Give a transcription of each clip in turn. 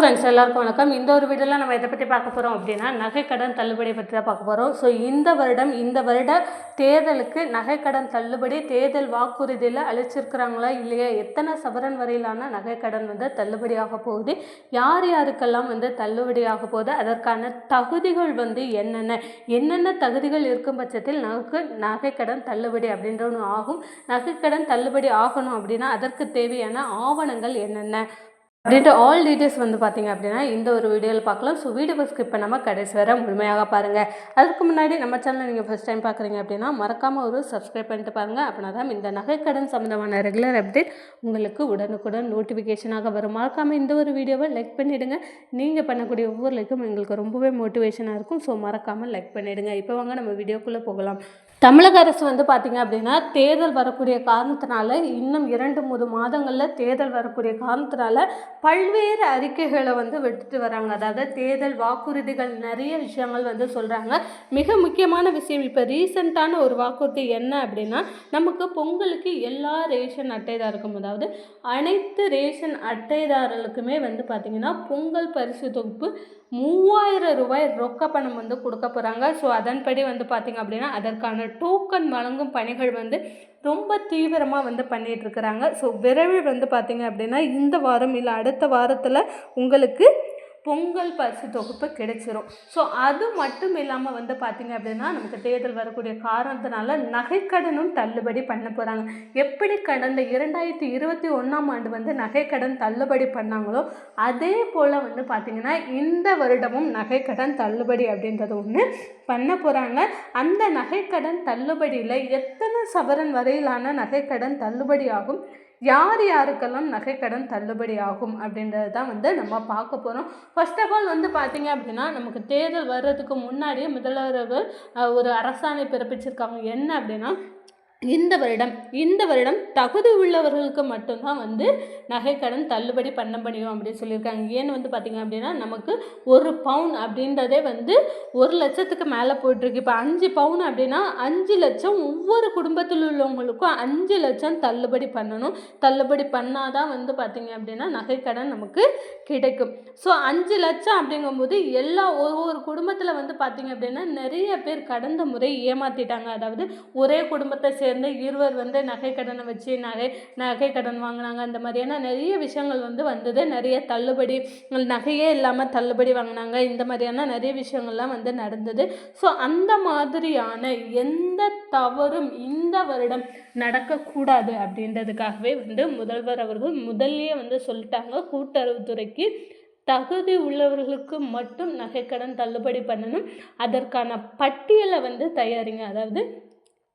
Friends எல்லாருக்கும் வணக்கம். இந்த ஒரு வீடியோவில் நம்ம எதை பற்றி பார்க்க போகிறோம் அப்படின்னா நகைக்கடன் தள்ளுபடி பற்றி தான் பார்க்க போகிறோம் ஸோ இந்த வருடம் இந்த வருட தேர்தலுக்கு நகைக்கடன் தள்ளுபடி தேர்தல் வாக்குறுதியில் அழிச்சிருக்கிறாங்களா இல்லையா? எத்தனை சவரன் வரையிலான நகைக்கடன் வந்து தள்ளுபடியாக போகுது? யார் யாருக்கெல்லாம் வந்து தள்ளுபடியாக போகுது? அதற்கான தகுதிகள் வந்து என்னென்ன? என்னென்ன தகுதிகள் இருக்கும் பட்சத்தில் நமக்கு நகைக்கடன் தள்ளுபடி அப்படின்ற ஒன்று ஆகும். நகைக்கடன் தள்ளுபடி ஆகணும் அப்படின்னா அதற்கு தேவையான ஆவணங்கள் என்னென்ன? அப்படின்ட்டு ஆல் டீட்டெயில்ஸ் வந்து பார்த்தீங்க அப்படின்னா இந்த ஒரு வீடியோவில் பார்க்கலாம். ஸோ வீடியோ ஸ்கிப் பண்ணாமல் கடைசி வர முழுமையாக பாருங்கள் அதுக்கு முன்னாடி நம்ம சேனலை நீங்கள் ஃபஸ்ட் டைம் பார்க்குறீங்க அப்படின்னா மறக்காமல் ஒரு சப்ஸ்கிரைப் பண்ணிட்டு பாருங்கள் அப்படின்னா தான் இந்த நகைக்கடன் சம்மந்தமான ரெகுலர் அப்டேட் உங்களுக்கு உடனுக்குடன் நோட்டிஃபிகேஷனாக வரும். மறக்காமல் இந்த ஒரு வீடியோவை லைக் பண்ணிவிடுங்க நீங்கள் பண்ணக்கூடிய ஒவ்வொரு லைக்கும் எங்களுக்கு ரொம்பவே மோட்டிவேஷனாக இருக்கும். ஸோ மறக்காமல் லைக் பண்ணிவிடுங்க இப்போ வாங்க நம்ம வீடியோக்குள்ளே போகலாம். தமிழக அரசு வந்து பார்த்திங்க அப்படின்னா தேர்தல் வரக்கூடிய காரணத்தினால இன்னும் இரண்டு மூணு மாதங்களில் தேர்தல் வரக்கூடிய காரணத்தினால பல்வேறு அறிக்கைகளை வந்து விட்டுட்டு வராங்க. அதாவது தேர்தல் வாக்குறுதிகள் நிறைய விஷயங்கள் வந்து சொல்கிறாங்க மிக முக்கியமான விஷயம் இப்போ ரீசெண்டான ஒரு வாக்குறுதி என்ன அப்படின்னா நமக்கு பொங்கலுக்கு எல்லா ரேஷன் அட்டைதாருக்கும் அதாவது அனைத்து ரேஷன் அட்டைதாரர்களுக்குமே வந்து பார்த்திங்கன்னா பொங்கல் பரிசு தொகுப்பு மூவாயிரம் ரூபாய் ரொக்க பணம் வந்து கொடுக்க போகிறாங்க ஸோ அதன்படி வந்து பார்த்திங்க அப்படின்னா அதற்கான டோக்கன் வழங்கும் பணிகள் வந்து ரொம்ப தீவிரமாக வந்து பண்ணிகிட்ருக்குறாங்க ஸோ விரைவில் வந்து பார்த்திங்க அப்படின்னா இந்த வாரம் இல்லை அடுத்த வாரத்தில் உங்களுக்கு பொங்கல் பரிசு தொகுப்பு கிடைச்சிரும். ஸோ அது மட்டும் இல்லாமல் வந்து பார்த்திங்க அப்படின்னா நமக்கு தேர்தல் வரக்கூடிய காரணத்தினால நகைக்கடனும் தள்ளுபடி பண்ண போகிறாங்க எப்படி கடந்த இரண்டாயிரத்தி இருபத்தி ஒன்றாம் ஆண்டு வந்து நகைக்கடன் தள்ளுபடி பண்ணாங்களோ அதே போல் வந்து பார்த்திங்கன்னா இந்த வருடமும் நகைக்கடன் தள்ளுபடி அப்படின்றது ஒன்று பண்ண போகிறாங்க அந்த நகைக்கடன் தள்ளுபடியில் எத்தனை சவரன் வரையிலான நகைக்கடன் தள்ளுபடி ஆகும் யார் யாருக்கெல்லாம் நகைக்கடன் தள்ளுபடி ஆகும் அப்படின்றது தான் வந்து நம்ம பார்க்க போகிறோம் ஃபர்ஸ்ட் ஆஃப் ஆல் வந்து பார்த்திங்க அப்படின்னா நமக்கு தேர்தல் வர்றதுக்கு முன்னாடியே முதல்வர்கள் ஒரு அரசாணை பிறப்பிச்சிருக்காங்க. என்ன அப்படின்னா இந்த வருடம் இந்த வருடம் தகுதி உள்ளவர்களுக்கு மட்டும்தான் வந்து நகைக்கடன் தள்ளுபடி பண்ண முடியும் அப்படின்னு சொல்லியிருக்காங்க. ஏன்னு வந்து பார்த்திங்க அப்படின்னா நமக்கு ஒரு பவுன் அப்படின்றதே வந்து ஒரு லட்சத்துக்கு மேலே போயிட்டுருக்கு. இப்போ அஞ்சு பவுன் அப்படின்னா அஞ்சு லட்சம் ஒவ்வொரு குடும்பத்தில் உள்ளவங்களுக்கும் அஞ்சு லட்சம் தள்ளுபடி பண்ணணும். தள்ளுபடி பண்ணாதான் வந்து பார்த்திங்க அப்படின்னா நகைக்கடன் நமக்கு கிடைக்கும். ஸோ அஞ்சு லட்சம் அப்படிங்கும்போது எல்லா ஒவ்வொரு குடும்பத்தில் வந்து பார்த்திங்க அப்படின்னா நிறைய பேர் கடந்த முறை ஏமாற்றிட்டாங்க அதாவது ஒரே குடும்பத்தை சேர்ந்து இருவர் வந்து நகைக்கடனை வச்சு நகை நகைக்கடன் வாங்கினாங்க. அந்த மாதிரியான நிறைய விஷயங்கள் வந்து வந்தது. நிறைய தள்ளுபடி நகையே இல்லாமல் தள்ளுபடி வாங்கினாங்க. இந்த மாதிரியான நிறைய விஷயங்கள்லாம் வந்து நடந்தது. ஸோ அந்த மாதிரியான எந்த தவறும் இந்த வருடம் நடக்கக்கூடாது அப்படின்றதுக்காகவே வந்து முதல்வர் அவர்கள் முதல்லயே வந்து சொல்லிட்டாங்க. கூட்டுறவுத்துறைக்கு தகுதி உள்ளவர்களுக்கு மட்டும் நகைக்கடன் தள்ளுபடி பண்ணணும். அதற்கான பட்டியலை வந்து தயாரிங்க. அதாவது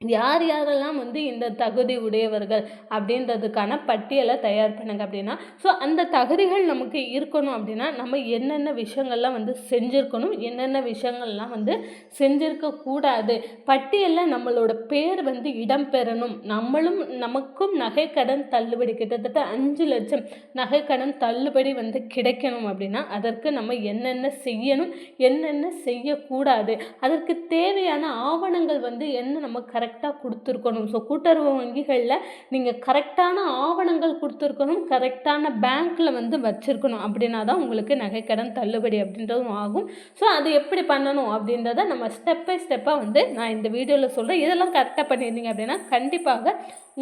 யார் யாரெல்லாம் வந்து இந்த தகுதி உடையவர்கள் அப்படின்றதுக்கான பட்டியலை தயார் பண்ணுங்க அப்படின்னா ஸோ அந்த தகுதிகள் நமக்கு இருக்கணும் அப்படின்னா நம்ம என்னென்ன விஷயங்கள்லாம் வந்து செஞ்சுருக்கணும் என்னென்ன விஷயங்கள்லாம் வந்து செஞ்சிருக்க கூடாது பட்டியலில் நம்மளோட பேர் வந்து இடம்பெறணும். நம்மளும் நமக்கும் நகைக்கடன் தள்ளுபடி கிட்டத்தட்ட அஞ்சு லட்சம் நகைக்கடன் தள்ளுபடி வந்து கிடைக்கணும் அப்படின்னா அதற்கு நம்ம என்னென்ன செய்யணும் என்னென்ன செய்யக்கூடாது அதற்கு தேவையான ஆவணங்கள் வந்து என்ன நம்ம கரெக்டாக கொடுத்துருக்கணும். ஸோ கூட்டுறவு வங்கிகளில் நீங்கள் கரெக்டான ஆவணங்கள் கொடுத்துருக்கணும் கரெக்டான பேங்க்கில் வந்து வச்சுருக்கணும் அப்படின்னா தான் உங்களுக்கு நகைக்கடன் தள்ளுபடி அப்படின்றதும் ஆகும். ஸோ அது எப்படி பண்ணணும் அப்படின்றத நம்ம ஸ்டெப் பை ஸ்டெப்பாக வந்து நான் இந்த வீடியோவில் சொல்கிறேன் இதெல்லாம் கரெக்டாக பண்ணியிருந்தீங்க அப்படின்னா கண்டிப்பாக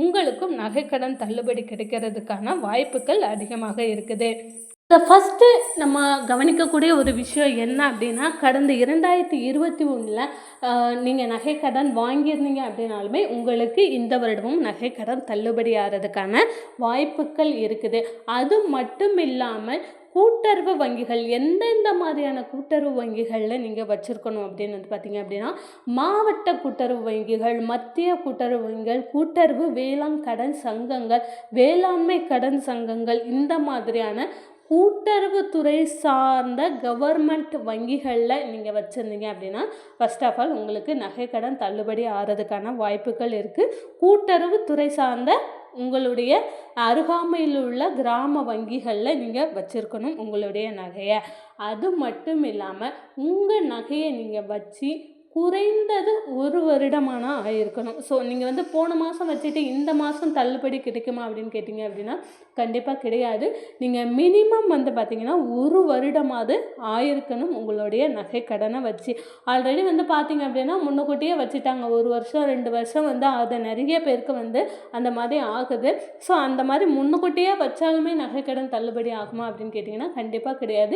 உங்களுக்கும் நகைக்கடன் தள்ளுபடி கிடைக்கிறதுக்கான வாய்ப்புகள் அதிகமாக இருக்குது. இந்த ஃபஸ்ட்டு நம்ம கவனிக்கக்கூடிய ஒரு விஷயம் என்ன அப்படின்னா கடந்த இரண்டாயிரத்தி இருபத்தி ஒன்றில் நீங்கள் நகைக்கடன் வாங்கியிருந்தீங்க அப்படின்னாலுமே உங்களுக்கு இந்த வருடமும் நகைக்கடன் தள்ளுபடி ஆகிறதுக்கான வாய்ப்புகள் இருக்குது. அது மட்டும் இல்லாமல் கூட்டுறவு வங்கிகள் எந்தெந்த மாதிரியான கூட்டுறவு வங்கிகளில் நீங்கள் வச்சுருக்கணும் அப்படின்னு வந்து பார்த்தீங்க அப்படின்னா மாவட்ட கூட்டுறவு வங்கிகள் மத்திய கூட்டுறவு வங்கிகள் கூட்டுறவு வேளாண் கடன் சங்கங்கள் வேளாண்மை கடன் சங்கங்கள் இந்த மாதிரியான கூட்டுறவுத்துறை சார்ந்த கவர்மெண்ட் வங்கிகளில் நீங்கள் வச்சுருந்தீங்க அப்படின்னா ஃபர்ஸ்ட் ஆஃப் ஆல் உங்களுக்கு நகைக்கடன் தள்ளுபடி ஆகிறதுக்கான வாய்ப்புகள் இருக்குது கூட்டுறவுத்துறை சார்ந்த உங்களுடைய அருகாமையில் உள்ள கிராம வங்கிகளில் நீங்கள் வச்சுருக்கணும் உங்களுடைய நகையை. அது மட்டும் இல்லாமல் உங்கள் நகையை நீங்கள் வச்சு குறைந்தது ஒரு வருடமானா ஆயிருக்கணும். ஸோ நீங்கள் வந்து போன மாதம் வச்சுட்டு இந்த மாதம் தள்ளுபடி கிடைக்குமா அப்படின்னு கேட்டிங்க அப்படின்னா கண்டிப்பாக கிடையாது. நீங்கள் மினிமம் வந்து பார்த்தீங்கன்னா ஒரு வருடமாவது ஆயிருக்கணும் உங்களுடைய நகை கடனை வச்சு. ஆல்ரெடி வந்து பார்த்தீங்க அப்படின்னா முன்னக்கூட்டியே வச்சுட்டாங்க. ஒரு வருஷம் ரெண்டு வருஷம் வந்து அதை நிறைய பேருக்கு வந்து அந்த மாதிரி ஆகுது. ஸோ அந்த மாதிரி முன்னுக்கூட்டியே வச்சாலுமே நகைக்கடன் தள்ளுபடி ஆகுமா அப்படின்னு கேட்டிங்கன்னா கண்டிப்பாக கிடையாது.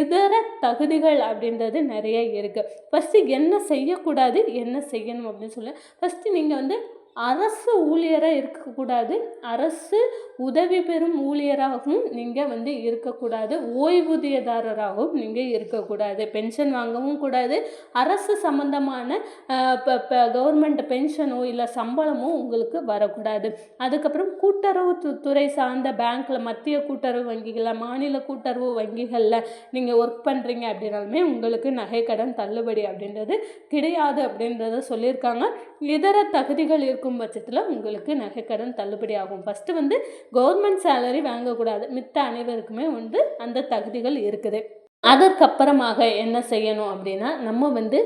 இதர தகுதிகள் அப்படின்றது நிறைய இருக்குது ஃபஸ்ட்டு என்ன செய்யக்கூடாது என்ன செய்யணும் அப்படின்னு சொல்லி. ஃபஸ்ட்டு நீங்கள் வந்து அரசு ஊழியராக இருக்கக்கூடாது. அரசு உதவி பெறும் ஊழியராகவும் நீங்கள் வந்து இருக்கக்கூடாது. ஓய்வூதியதாரராகவும் நீங்கள் இருக்கக்கூடாது. பென்ஷன் வாங்கவும் கூடாது. அரசு சம்மந்தமான இப்போ இப்போ கவர்மெண்ட் பென்ஷனோ இல்லை சம்பளமோ உங்களுக்கு வரக்கூடாது. அதுக்கப்புறம் கூட்டுறவு து- துறை சார்ந்த பேங்க்கில் மத்திய கூட்டுறவு வங்கிகளில் மாநில கூட்டுறவு வங்கிகளில் நீங்கள் ஒர்க் பண்ணுறீங்க அப்படின்னாலுமே உங்களுக்கு நகைக்கடன் தள்ளுபடி அப்படின்றது கிடையாது அப்படின்றத சொல்லியிருக்காங்க. இதர தகுதிகள் இருக்கும் பட்சத்தில் உங்களுக்கு நகைக்கடன் தள்ளுபடி ஆகும். ஃபஸ்ட்டு வந்து கவர்மெண்ட் சேலரி வாங்கக்கூடாது. மித்த அனைவருக்குமே வந்து அந்த தகுதிகள் இருக்குது. அதற்கப்புறமாக என்ன செய்யணும் அப்படின்னா நம்ம வந்து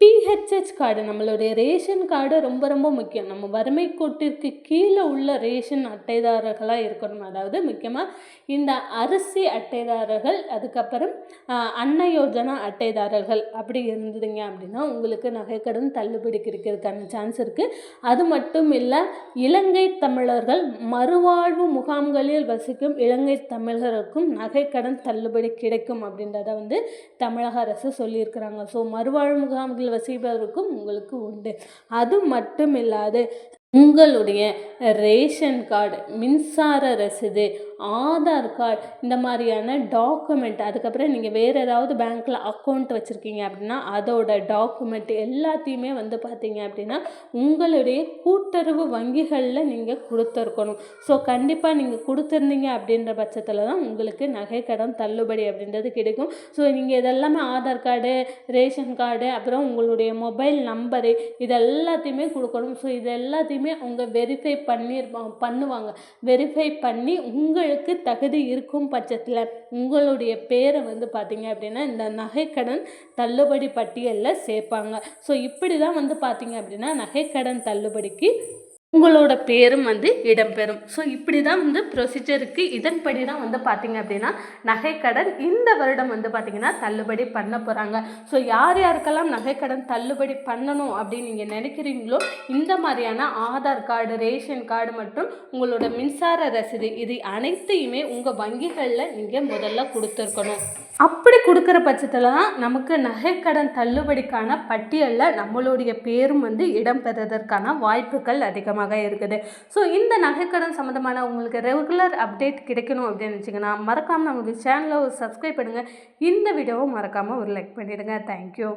பிஹெச்ஹெச் கார்டு நம்மளுடைய ரேஷன் கார்டு ரொம்ப ரொம்ப முக்கியம். நம்ம வறுமை கோட்டிற்கு கீழே உள்ள ரேஷன் அட்டைதாரர்களாக இருக்கணும். அதாவது முக்கியமாக இந்த அரிசி அட்டைதாரர்கள் அதுக்கப்புறம் அன்ன யோஜனா அட்டைதாரர்கள் அப்படி இருந்ததுங்க அப்படின்னா உங்களுக்கு நகைக்கடன் தள்ளுபடி கிடைக்கிறதுக்கான சான்ஸ் இருக்குது அது மட்டும் இல்லை இலங்கை தமிழர்கள் மறுவாழ்வு முகாம்களில் வசிக்கும் இலங்கை தமிழர்களுக்கும் நகைக்கடன் தள்ளுபடி கிடைக்கும் அப்படின்றத வந்து தமிழக அரசு சொல்லியிருக்கிறாங்க. ஸோ மறுவாழ்வு முகாம்களில் வசிப்பவருக்கும் உங்களுக்கு உண்டு. அது மட்டும் இல்லாது உங்களுடைய ரேஷன் கார்டு மின்சார ரசீது ஆதார் கார்டு இந்த மாதிரியான டாக்குமெண்ட் அதுக்கப்புறம் நீங்கள் வேறு ஏதாவது பேங்க்கில் அக்கௌண்ட் வச்சுருக்கீங்க அப்படின்னா அதோட டாக்குமெண்ட் எல்லாத்தையுமே வந்து பார்த்தீங்க அப்படின்னா உங்களுடைய கூட்டுறவு வங்கிகளில் நீங்கள் கொடுத்துருக்கணும். ஸோ கண்டிப்பாக நீங்கள் கொடுத்துருந்தீங்க அப்படின்ற பட்சத்தில் தான் உங்களுக்கு நகைக்கடன் தள்ளுபடி அப்படின்றது கிடைக்கும். ஸோ நீங்கள் இதெல்லாமே ஆதார் கார்டு ரேஷன் கார்டு அப்புறம் உங்களுடைய மொபைல் நம்பரு இது எல்லாத்தையுமே கொடுக்கணும். ஸோ இது எல்லாத்தையுமே அவங்க வெரிஃபை பண்ணி பண்ணுவாங்க. வெரிஃபை பண்ணி உங்கள் உங்களுக்கு தகுதி இருக்கும் பட்சத்தில் உங்களுடைய பேரை வந்து பார்த்தீங்க அப்படின்னா இந்த நகைக்கடன் தள்ளுபடி பட்டியலில் சேர்ப்பாங்க. ஸோ இப்படி தான் வந்து பார்த்தீங்க அப்படின்னா நகைக்கடன் தள்ளுபடிக்கு உங்களோட பேரும் வந்து இடம்பெறும். ஸோ இப்படி தான் வந்து ப்ரொசீஜருக்கு இதன்படி தான் வந்து பார்த்தீங்க அப்படின்னா நகைக்கடன் இந்த வருடம் வந்து பார்த்தீங்கன்னா தள்ளுபடி பண்ண போகிறாங்க ஸோ யார் யாருக்கெல்லாம் நகைக்கடன் தள்ளுபடி பண்ணணும் அப்படின்னு நீங்கள் நினைக்கிறீங்களோ இந்த மாதிரியான ஆதார் கார்டு ரேஷன் கார்டு மற்றும் உங்களோட மின்சார ரசீது இது அனைத்தையுமே உங்கள் வங்கிகளில் நீங்கள் முதல்ல கொடுத்துருக்கணும். அப்படி கொடுக்குற பட்சத்தில் தான் நமக்கு நகைக்கடன் தள்ளுபடிக்கான பட்டியலில் நம்மளுடைய பேரும் வந்து இடம்பெறுவதற்கான வாய்ப்புகள் அதிகமாக இருக்குது. ஸோ இந்த நகைக்கடன் சம்மந்தமான உங்களுக்கு ரெகுலர் அப்டேட் கிடைக்கணும் அப்படின்னு நினச்சிங்கன்னா மறக்காமல் நம்மளுடைய சேனலை சப்ஸ்கிரைப் பண்ணுங்கள் இந்த வீடியோவை மறக்காமல் ஒரு லைக் பண்ணிவிடுங்க தேங்க்யூ